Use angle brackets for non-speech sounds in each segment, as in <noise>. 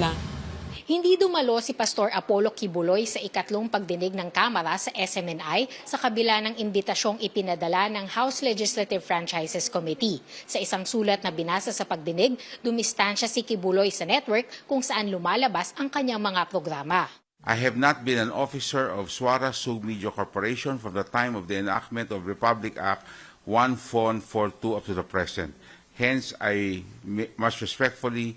lang. Hindi dumalo si Pastor Apollo Kibuloy sa ikatlong pagdinig ng Kamara sa SMNI sa kabila ng imbitasyong ipinadala ng House Legislative Franchises Committee. Sa isang sulat na binasa sa pagdinig, dumistansya si Kibuloy sa network kung saan lumalabas ang kanyang mga programa. I have not been an officer of Swara Sug Media Corporation from the time of the enactment of Republic Act 1442 up to the present. Hence, I must respectfully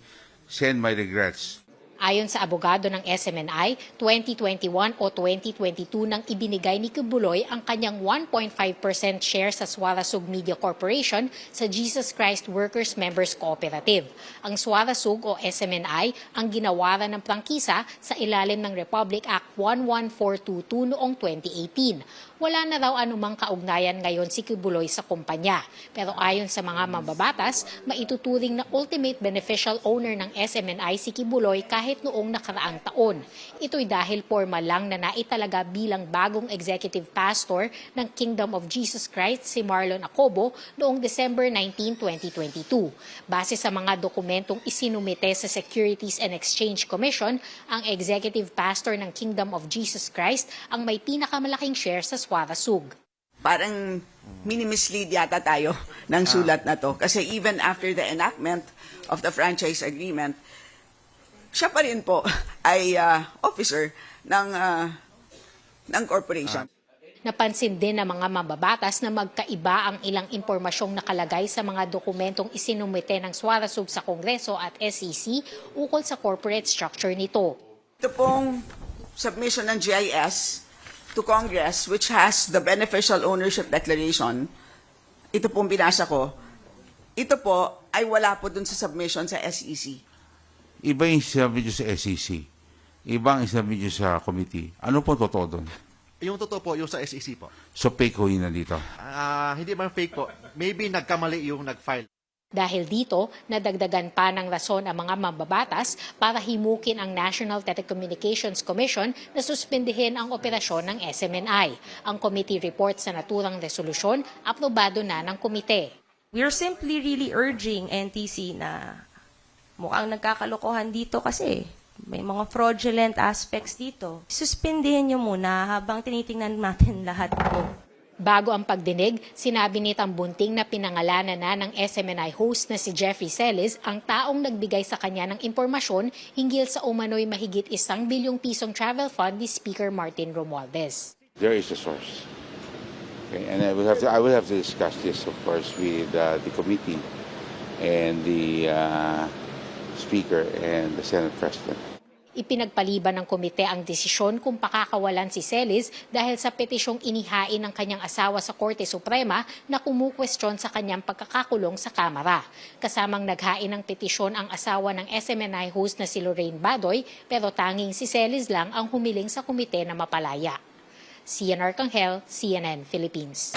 send my regrets Ayon sa abogado ng SMNI, 2021 o 2022 nang ibinigay ni Kibuloy ang kanyang 1.5% share sa Swarasug Media Corporation sa Jesus Christ Workers Members Cooperative. Ang Swarasug o SMNI ang ginawaran ng prangkisa sa ilalim ng Republic Act 11422 noong 2018. Wala na raw anumang kaugnayan ngayon si Kibuloy sa kumpanya. Pero ayon sa mga mababatas, maituturing na ultimate beneficial owner ng SMNI si Kibuloy kahit noong nakaraang taon. Ito'y dahil formal lang na naitalaga bilang bagong executive pastor ng Kingdom of Jesus Christ si Marlon Acobo noong December 19, 2022. Base sa mga dokumentong isinumite sa Securities and Exchange Commission, ang executive pastor ng Kingdom of Jesus Christ ang may pinakamalaking share sa Swarasug. parang mini-mislead yata tayo ng sulat na to. Kasi even after the enactment of the franchise agreement, siya pa rin po ay ah, officer ng, ah, ng corporation. Napansin din ng mga mababatas na magkaiba ang ilang impormasyong nakalagay sa mga dokumentong isinumite ng Swarasug sa Kongreso at SEC ukol sa corporate structure nito. Ito pong submission ng GIS to Congress which has the beneficial ownership declaration. Ito pong binasa ko. Ito po ay wala po dun sa submission sa SEC. Iba yung sinabi nyo sa SEC. Iba ang sinabi nyo sa committee. Ano po totoo doon? Yung totoo po, yung sa SEC po. So, fake ho yun nandito. Ah, hindi man fake po. Maybe nagkamali yung nag-file. Dahil dito, nadagdagan pa ng rason ang mga mababatas para himukin ang National Telecommunications Commission na suspindihin ang operasyon ng SMNI. Ang committee report sa naturang resolusyon, aprobado na ng komite. We're simply really urging NTC na mukhang nagkakalokohan dito kasi may mga fraudulent aspects dito. Suspindihin nyo muna habang tinitingnan natin <laughs> lahat po. Bago ang pagdinig, sinabi ni Tambunting na pinangalanan na ng SMNI host na si Jeffrey Celis ang taong nagbigay sa kanya ng impormasyon hinggil sa umano'y mahigit isang bilyong pisong travel fund ni Speaker Martin Romualdez. There is a source. Okay, and I will have to, I will have to discuss this, of course, with uh, the committee and the uh, Speaker and the Senate President. Ipinagpaliban ng komite ang desisyon kung pakakawalan si Celis dahil sa petisyong inihain ng kanyang asawa sa Korte Suprema na kumukwestiyon sa kanyang pagkakakulong sa Kamara. Kasamang naghain ng petisyon ang asawa ng SMNI host na si Lorraine Badoy pero tanging si Celis lang ang humiling sa komite na mapalaya. Cian Arcangel, CNN Philippines.